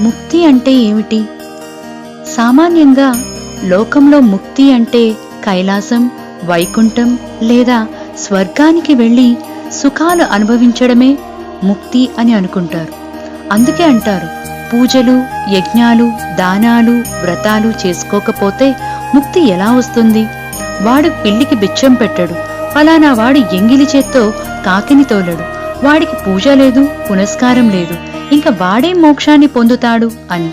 ముక్తి అంటే ఏమిటి? సామాన్యంగా లోకంలో ముక్తి అంటే కైలాసం వైకుంఠం లేదా స్వర్గానికి వెళ్ళి సుఖాలు అనుభవించడమే ముక్తి అని అనుకుంటారు. అందుకే అంటారు పూజలు యజ్ఞాలు దానాలు వ్రతాలు చేసుకోకపోతే ముక్తి ఎలా వస్తుంది? వాడు పిల్లికి బిచ్చం పెట్టడు ఫలానా వాడు ఎంగిలి చేత్తో కాకిని తోలడు. వాడికి పూజ లేదు పునస్కారం లేదు. ఇంకా వాడే మోక్షాన్ని పొందుతాడు అని.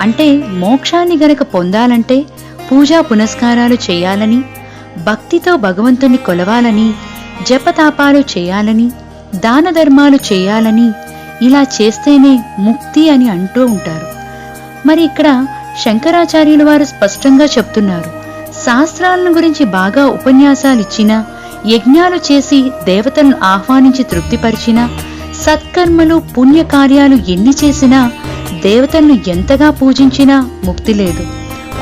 అంటే మోక్షాన్ని గనక పొందాలంటే పూజా పునస్కారాలు చేయాలని భక్తితో భగవంతుని కొలవాలని జపతాపాలు చేయాలని దాన ధర్మాలు చేయాలని ఇలా చేస్తేనే ముక్తి అని అంటూ ఉంటారు. మరి ఇక్కడ శంకరాచార్యుల వారు స్పష్టంగా చెప్తున్నారు శాస్త్రాలను గురించి బాగా ఉపన్యాసాలిచ్చినా యజ్ఞాలు చేసి దేవతలను ఆహ్వానించి తృప్తిపరిచినా సత్కర్మలు పుణ్యకార్యాలు ఎన్ని చేసినా దేవతలను ఎంతగా పూజించినా ముక్తి లేదు.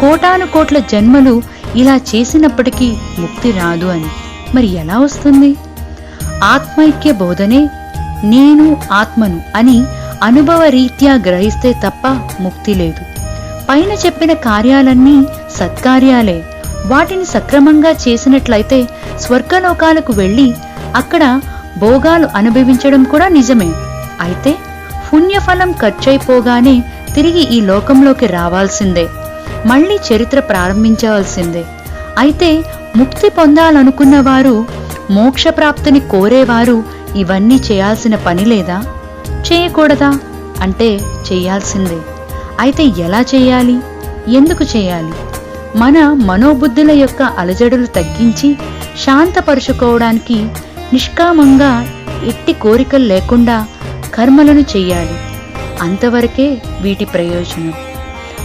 కోటాను కోట్ల జన్మలు ఇలా చేసినప్పటికీ ముక్తి రాదు అని. మరి ఎలా వస్తుంది? ఆత్మైక్య బోధనే నేను ఆత్మను అని అనుభవ రీత్యా గ్రహిస్తే తప్ప ముక్తి లేదు. పైన చెప్పిన కార్యాలన్నీ సత్కార్యాలే. వాటిని సక్రమంగా చేసినట్లయితే స్వర్గలోకాలకు వెళ్ళి అక్కడ భోగాలు అనుభవించడం కూడా నిజమే. అయితే పుణ్యఫలం ఖర్చయిపోగానే తిరిగి ఈ లోకంలోకి రావాల్సిందే. మళ్ళీ చరిత్ర ప్రారంభించవలసిందే. అయితే ముక్తి పొందాలనుకున్న వారు మోక్షప్రాప్తిని కోరేవారు ఇవన్నీ చేయాల్సిన పని లేదా? చేయకూడదా? అంటే చేయాల్సిందే. అయితే ఎలా చేయాలి? ఎందుకు చేయాలి? మన మనోబుద్ధుల యొక్క అలజడులు తగ్గించి శాంతపరుచుకోవడానికి నిష్కామంగా ఎట్టి కోరికలు లేకుండా కర్మలను చెయ్యాలి. అంతవరకే వీటి ప్రయోజనం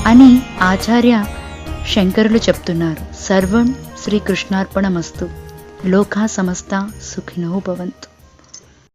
అని ఆచార్య శంకరులు చెప్తున్నారు. సర్వం శ్రీకృష్ణార్పణమస్తు. లోకా సమస్త సుఖినో భవంతు.